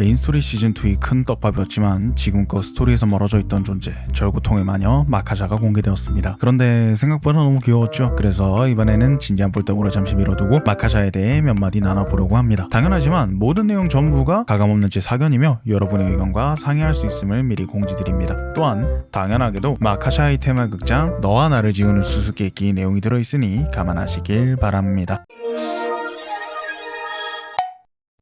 메인 스토리 시즌2의 큰 떡밥이었지만 지금껏 스토리에서 멀어져 있던 존재 절구통의 마녀 마카샤가 공개되었습니다. 그런데 생각보다 너무 귀여웠죠. 그래서 이번에는 진지한 뿔떡으로 잠시 미뤄두고 마카샤에 대해 몇 마디 나눠보려고 합니다. 당연하지만 모든 내용 전부가 가감없는 제 사견이며 여러분의 의견과 상의할 수 있음을 미리 공지드립니다. 또한 당연하게도 마카샤의 테마 극장 너와 나를 지우는 수수께끼 내용이 들어있으니 감안하시길 바랍니다.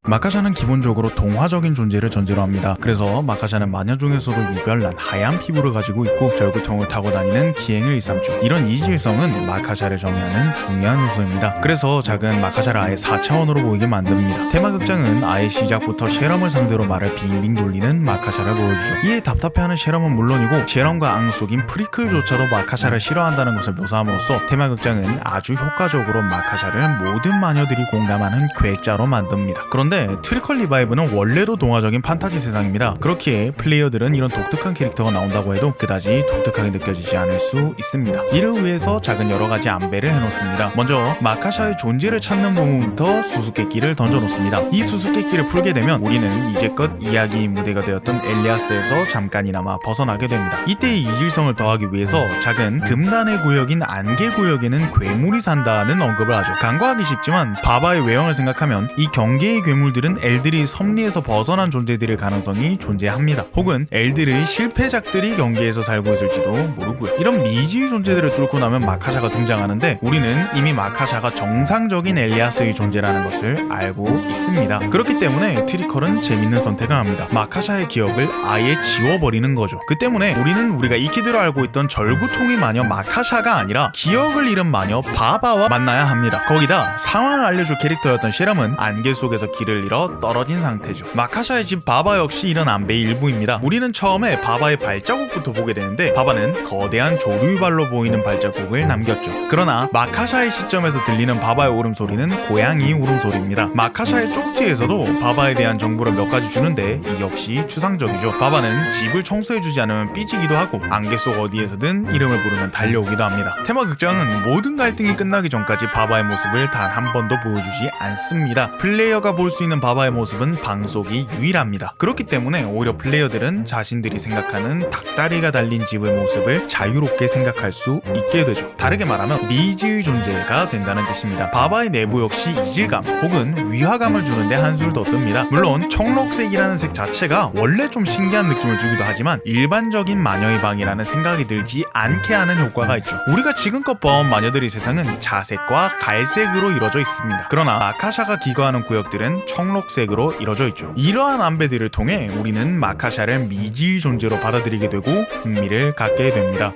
마카샤는 기본적으로 동화적인 존재를 전제로 합니다. 그래서 마카샤는 마녀 중에서도 유별난 하얀 피부를 가지고 있고 절구통을 타고 다니는 기행을 일삼죠. 이런 이질성은 마카샤를 정의하는 중요한 요소입니다. 그래서 작은 마카샤를 아예 4차원으로 보이게 만듭니다. 테마극장은 아예 시작부터 셰럼을 상대로 말을 빙빙 돌리는 마카샤를 보여주죠. 이에 답답해하는 셰럼은 물론이고 셰럼과 앙숙인 프리클조차도 마카샤를 싫어한다는 것을 묘사함으로써 테마극장은 아주 효과적으로 마카샤를 모든 마녀들이 공감하는 괴짜로 만듭니다. 그런데 트리컬 리바이브는 원래도 동화적인 판타지 세상입니다. 그렇기에 플레이어들은 이런 독특한 캐릭터가 나온다고 해도 그다지 독특하게 느껴지지 않을 수 있습니다. 이를 위해서 작은 여러 가지 안배를 해놓습니다. 먼저 마카샤의 존재를 찾는 부분부터 수수께끼를 던져놓습니다. 이 수수께끼를 풀게 되면 우리는 이제껏 이야기 무대가 되었던 엘리아스에서 잠깐이나마 벗어나게 됩니다. 이때의 이질성을 더하기 위해서 작은 금단의 구역인 안개 구역에는 괴물이 산다는 언급을 하죠. 간과하기 쉽지만 바바의 외형을 생각하면 이 경계의 괴물 들은 엘들이 섭리에서 벗어난 존재들일 가능성이 존재합니다. 혹은 엘들의 실패작들이 경계에서 살고 있을지도 모르고요. 이런 미지의 존재들을 뚫고 나면 마카샤가 등장하는데 우리는 이미 마카샤가 정상적인 엘리아스의 존재라는 것을 알고 있습니다. 그렇기 때문에 트리컬은 재밌는 선택을 합니다. 마카샤의 기억을 아예 지워버리는 거죠. 그 때문에 우리는 우리가 익히들어 알고 있던 절구통이 마녀 마카샤가 아니라 기억을 잃은 마녀 바바와 만나야 합니다. 거기다 상황을 알려줄 캐릭터였던 셰럼은 안개 속에서 길을 잃어 떨어진 상태죠. 마카샤의 집 바바 역시 이런 안배의 일부입니다. 우리는 처음에 바바의 발자국부터 보게 되는데 바바는 거대한 조류발로 보이는 발자국을 남겼죠. 그러나 마카샤의 시점에서 들리는 바바의 울음소리는 고양이 울음소리입니다. 마카샤의 쪽지에서도 바바에 대한 정보를 몇 가지 주는데 이 역시 추상적이죠. 바바는 집을 청소해주지 않으면 삐지기도 하고 안개 속 어디에서든 이름을 부르면 달려오기도 합니다. 테마 극장은 모든 갈등이 끝나기 전까지 바바의 모습을 단 한 번도 보여주지 않습니다. 플레이어가 볼 수 있는 바바의 모습은 방속이 유일합니다. 그렇기 때문에 오히려 플레이어들은 자신들이 생각하는 닭다리가 달린 집의 모습을 자유롭게 생각할 수 있게 되죠. 다르게 말하면 미지의 존재가 된다는 뜻입니다. 바바의 내부 역시 이질감 혹은 위화감을 주는데 한술 더 뜹니다. 물론 청록색이라는 색 자체가 원래 좀 신기한 느낌을 주기도 하지만 일반적인 마녀의 방이라는 생각이 들지 않게 하는 효과가 있죠. 우리가 지금껏 본 마녀들의 세상은 자색과 갈색으로 이루어져 있습니다. 그러나 마카샤가 기거하는 구역들은 청록색으로 이루어져 있죠. 이러한 안배들을 통해 우리는 마카샤를 미지의 존재로 받아들이게 되고 흥미를 갖게 됩니다.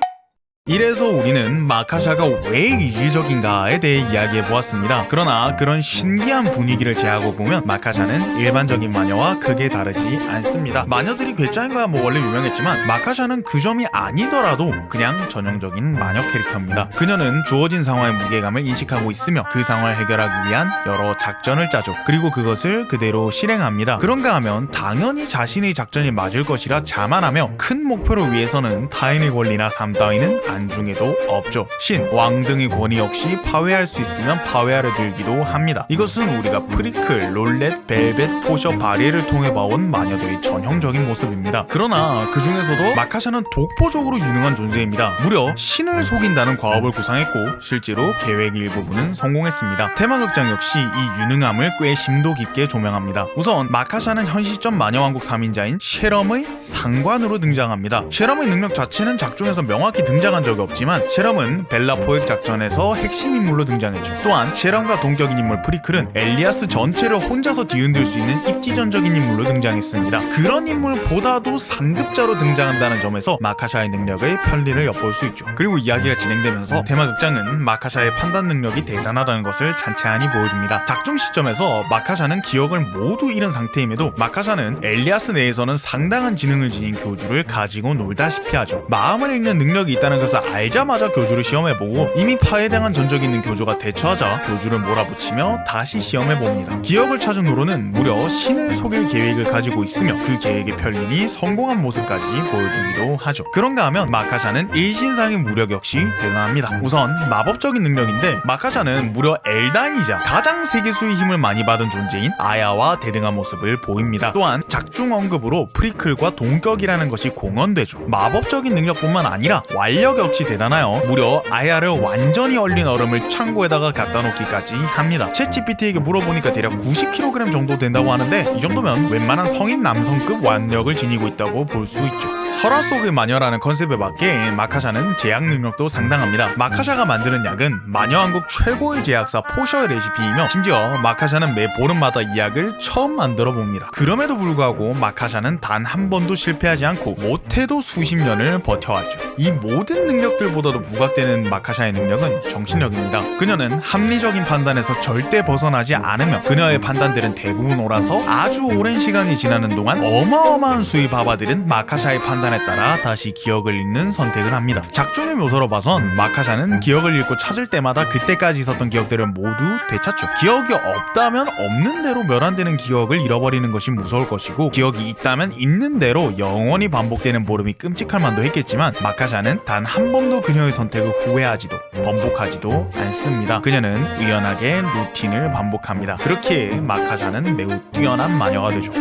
이래서 우리는 마카샤가 왜 이질적인가에 대해 이야기해 보았습니다. 그러나 그런 신기한 분위기를 제하고 보면 마카샤는 일반적인 마녀와 크게 다르지 않습니다. 마녀들이 괴짜인 거야 뭐 원래 유명했지만 마카샤는 그 점이 아니더라도 그냥 전형적인 마녀 캐릭터입니다. 그녀는 주어진 상황의 무게감을 인식하고 있으며 그 상황을 해결하기 위한 여러 작전을 짜죠. 그리고 그것을 그대로 실행합니다. 그런가 하면 당연히 자신의 작전이 맞을 것이라 자만하며 큰 목표를 위해서는 타인의 권리나 삶 따위는 안중에도 없죠. 신, 왕 등의 권위 역시 파괴할 수 있으면 파괴하려 들기도 합니다. 이것은 우리가 프리클, 롤렛, 벨벳, 포셔, 바리에를 통해 봐온 마녀들의 전형적인 모습입니다. 그러나 그 중에서도 마카샤는 독보적으로 유능한 존재입니다. 무려 신을 속인다는 과업을 구상했고 실제로 계획의 일부분은 성공했습니다. 테마극장 역시 이 유능함을 꽤 심도 깊게 조명합니다. 우선 마카샤는 현 시점 마녀왕국 3인자인 셰럼의 상관으로 등장합니다. 셰럼의 능력 자체는 작중에서 명확히 등장한 적이 없지만 셰럼은 벨라 포획 작전에서 핵심 인물로 등장했죠. 또한 셰럼과 동격인 인물 프리클은 엘리아스 전체를 혼자서 뒤흔들 수 있는 입지전적인 인물로 등장했습니다. 그런 인물보다도 상급자로 등장한다는 점에서 마카샤의 능력의 편리를 엿볼 수 있죠. 그리고 이야기가 진행되면서 테마극장은 마카샤의 판단 능력이 대단하다는 것을 찬찬히 보여줍니다. 작중 시점에서 마카샤는 기억을 모두 잃은 상태임에도 마카샤는 엘리아스 내에서는 상당한 지능을 지닌 교주를 가지고 놀다시피 하죠. 마음을 읽는 능력이 있다는 것을 대해서 알자마자 교주를 시험해보고 이미 파해당한 전적이 있는 교주가 대처하자 교주를 몰아붙이며 다시 시험해봅니다. 기억을 찾은 우로는 무려 신을 속일 계획을 가지고 있으며 그 계획의 편린이 성공한 모습까지 보여주기도 하죠. 그런가 하면 마카샤는 일신상의 무력 역시 대단합니다. 우선 마법적인 능력인데 마카샤는 무려 엘단이자 가장 세계수의 힘을 많이 받은 존재인 아야와 대등한 모습을 보입니다. 또한 작중 언급으로 프리클과 동격이라는 것이 공언되죠. 마법적인 능력뿐만 아니라 완력 역시 대단하여 무려 아야를 완전히 얼린 얼음을 창고에다가 갖다 놓기까지 합니다. 챗GPT에게 물어보니까 대략 90kg 정도 된다고 하는데 이 정도면 웬만한 성인 남성급 완력을 지니고 있다고 볼 수 있죠. 설화 속의 마녀라는 컨셉에 맞게 마카샤는 제약 능력도 상당합니다. 마카샤가 만드는 약은 마녀왕국 최고의 제약사 포셔의 레시피이며 심지어 마카샤는 매 보름마다 이 약을 처음 만들어 봅니다. 그럼에도 불구하고 마카샤는 단 한 번도 실패하지 않고 못해도 수십 년을 버텨왔죠. 이 모든 능력들보다도 부각되는 마카샤의 능력은 정신력입니다. 그녀는 합리적인 판단에서 절대 벗어나지 않으며 그녀의 판단들은 대부분 옳아서 아주 오랜 시간이 지나는 동안 어마어마한 수의 바바들은 마카샤의 판단에 따라 다시 기억을 잃는 선택을 합니다. 작중의 묘사로 봐선 마카샤는 기억을 잃고 찾을 때마다 그때까지 있었던 기억들을 모두 되찾죠. 기억이 없다면 없는 대로 멸한되는 기억을 잃어버리는 것이 무서울 것이고 기억이 있다면 있는 대로 영원히 반복되는 보름이 끔찍할 만도 했겠지만 마카샤는 단한 번도 그녀의 선택을 후회하지도 번복하지도 않습니다. 그녀는 의연하게 루틴을 반복합니다. 그렇게 마카샤는 매우 뛰어난 마녀가 되죠.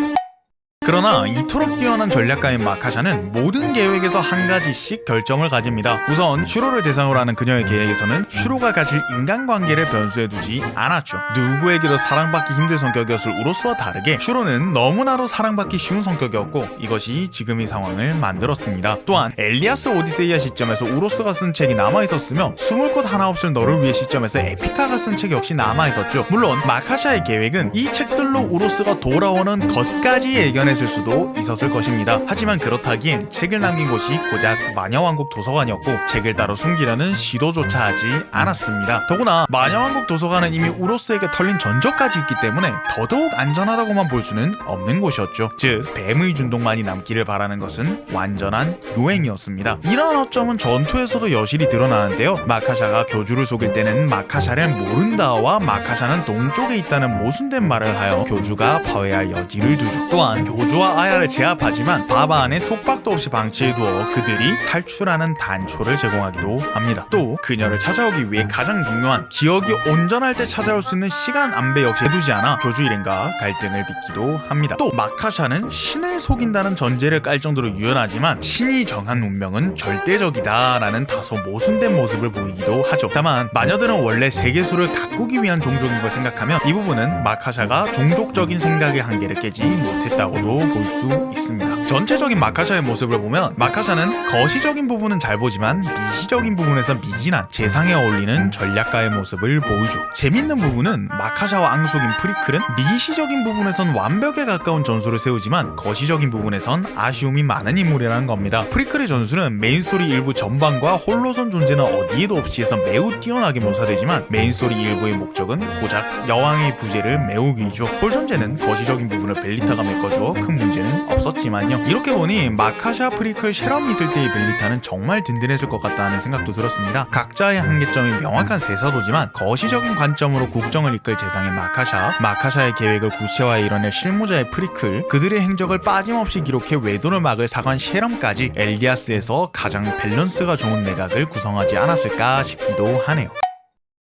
그러나 이토록 뛰어난 전략가인 마카샤는 모든 계획에서 한 가지씩 결정을 가집니다. 우선 슈로를 대상으로 하는 그녀의 계획에서는 슈로가 가질 인간관계를 변수에 두지 않았죠. 누구에게도 사랑받기 힘든 성격이었을 우로스와 다르게 슈로는 너무나도 사랑받기 쉬운 성격이었고 이것이 지금 이 상황을 만들었습니다. 또한 엘리아스 오디세이아 시점에서 우로스가 쓴 책이 남아있었으며 숨을 곳 하나 없을 너를 위해 시점에서 에피카가 쓴 책 역시 남아있었죠. 물론 마카샤의 계획은 이 책들로 우로스가 돌아오는 것까지 예견 했을 수도 있었을 것입니다. 하지만 그렇다기엔 책을 남긴 곳이 고작 마녀왕국 도서관이었고 책을 따로 숨기려는 시도조차 하지 않았습니다. 더구나 마녀왕국 도서관은 이미 우로스에게 털린 전적까지 있기 때문에 더더욱 안전하다고만 볼 수는 없는 곳이었죠. 즉 뱀의 준동만이 남기를 바라는 것은 완전한 요행이었습니다. 이러한 어점은 전투에서도 여실히 드러나는데요. 마카샤가 교주를 속일 때는 마카샤를 모른다와 마카샤는 동쪽에 있다는 모순된 말을 하여 교주가 파회할 여지를 두죠. 또한 교 주와 아야를 제압하지만 바바 안에 속박도 없이 방치해두어 그들이 탈출하는 단초를 제공하기도 합니다. 또 그녀를 찾아오기 위해 가장 중요한 기억이 온전할 때 찾아올 수 있는 시간 안배 역시 해두지 않아 교주 일행과 갈등을 빚기도 합니다. 또 마카샤는 신을 속인다는 전제를 깔 정도로 유연하지만 신이 정한 운명은 절대적이다라는 다소 모순된 모습을 보이기도 하죠. 다만 마녀들은 원래 세계수를 가꾸기 위한 종족인 걸 생각하면 이 부분은 마카샤가 종족적인 생각의 한계를 깨지 못했다고도 볼 수 있습니다. 전체적인 마카샤의 모습을 보면 마카샤는 거시적인 부분은 잘 보지만 미시적인 부분에서 미진한 재상에 어울리는 전략가의 모습을 보이죠. 재밌는 부분은 마카샤와 앙숙인 프리클은 미시적인 부분에선 완벽에 가까운 전술을 세우지만 거시적인 부분에선 아쉬움이 많은 인물이라는 겁니다. 프리클의 전술은 메인스토리 일부 전반과 홀로선 존재는 어디에도 없이 해서 매우 뛰어나게 묘사되지만 메인스토리 일부의 목적은 고작 여왕의 부재를 메우기이죠. 홀 존재는 거시적인 부분을 벨리타가 메꿔줘 큰 문제는 없었지만요. 이렇게 보니 마카샤 프리클 쉐럼이 있을 때의 벨리타는 정말 든든했을 것 같다는 생각도 들었습니다. 각자의 한계점이 명확한 세사도지만 거시적인 관점으로 국정을 이끌 재상의 마카샤, 마카샤의 계획을 구체화해 이뤄낼 실무자의 프리클, 그들의 행적을 빠짐없이 기록해 외도를 막을 사관 쉐럼까지 엘리아스에서 가장 밸런스가 좋은 내각을 구성하지 않았을까 싶기도 하네요.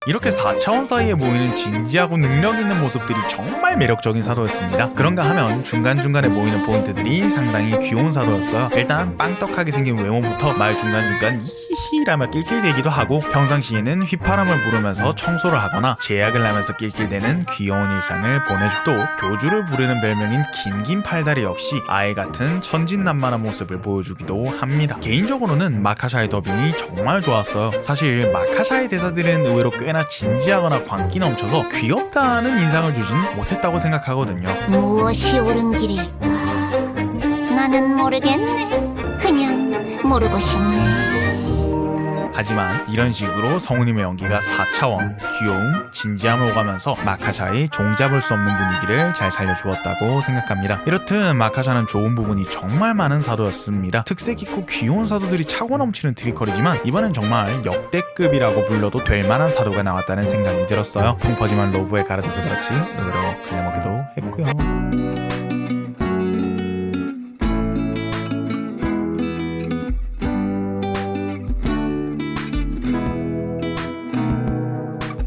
이렇게 4차원 사이에 모이는 진지하고 능력 있는 모습들이 정말 매력적인 사도였습니다. 그런가 하면 중간중간에 모이는 포인트들이 상당히 귀여운 사도였어요. 일단 빵떡하게 생긴 외모부터 말 중간중간 히히라며 낄낄대기도 하고 평상시에는 휘파람을 부르면서 청소를 하거나 제약을 하면서 낄낄대는 귀여운 일상을 보내줘. 또 교주를 부르는 별명인 긴긴 팔다리 역시 아이 같은 천진난만한 모습을 보여주기도 합니다. 개인적으로는 마카샤의 더빙이 정말 좋았어요. 사실 마카샤의 대사들은 의외로 꽤나 진지하거나 광기 넘쳐서 귀엽다는 인상을 주진 못했다고 생각하거든요. 무엇이 옳은 길일까? 나는 모르겠네. 그냥 모르고 싶네. 하지만 이런 식으로 성우님의 연기가 4차원, 귀여움, 진지함을 오가면서 마카샤의 종잡을 수 없는 분위기를 잘 살려주었다고 생각합니다. 이렇듯 마카샤는 좋은 부분이 정말 많은 사도였습니다. 특색 있고 귀여운 사도들이 차고 넘치는 트리컬이지만 이번엔 정말 역대급이라고 불러도 될 만한 사도가 나왔다는 생각이 들었어요. 풍퍼짐한 로브에 갈아줘서 그렇지 그냥 먹기도 했고요.